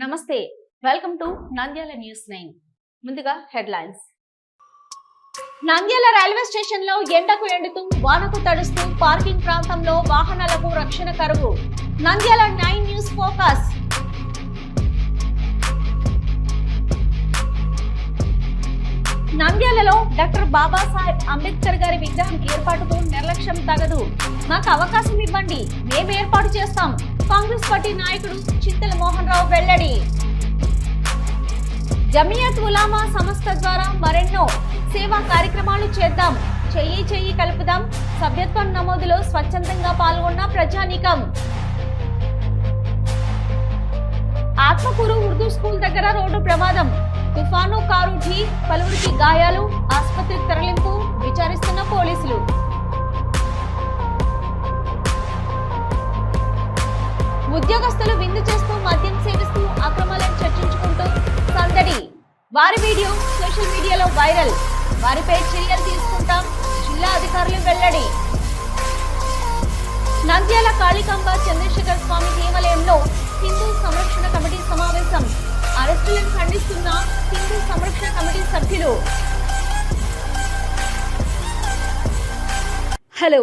నమస్తే welcome to Nandyal news nine. ముందుగా headlines. Nandyal railway స్టేషన్లో ఎండకు ఎండుతూ వానకు తడుస్తూ పార్కింగ్ ప్రాంతంలో వాహనాలకు రక్షణ కరువు. Nandyal nine news focus. నంద్యాలలో డాక్టర్ బాబాసాహెబ్ అంబేద్కర్ గారి విగ్రహం ఏర్పాటుకు నిర్లక్ష్యం తగదు. మాకు అవకాశం ఇవ్వండి మేము ఏర్పాటు చేస్తాం. కాంగ్రెస్ పార్టీ నాయకుడు చింతల మోహన్ రావు వెల్లడి. జమియత్ ఉలామా సంస్థ ద్వారా మరెన్నో సేవా కార్యక్రమాలు చేద్దాం. చెయ్యి చెయ్యి కలుపుదాం. సభ్యత్వం నమోదులో స్వచ్ఛందంగా పాల్గొన్న ప్రజానీకం. ఆత్మకూరు ఉర్దూ స్కూల్ దగ్గర రోడ్డు ప్రమాదం. తుఫాను కారు ఢీ పలువురికి గాయాలు ఆసుపత్రికి తరలింపు ఉద్యోగస్తులు విందు చేస్తూ మద్యం సేవిస్తూ అక్రమాలను చర్చించుకుంటూ సందడి. వారి వీడియో సోషల్ మీడియాలో వైరల్. వారిపై చర్యలు తీసుకుంటాం. జిల్లా అధికారులు వెల్లడి. నంద్యాల కాళికాంబ చంద్రశేఖర్ స్వామి దేవాలయంలో హిందూ సంరక్షణ కమిటీ సమావేశం. అరెస్టులను ఖండిస్తున్న హిందూ సంరక్షణ కమిటీ సభ్యులు. హలో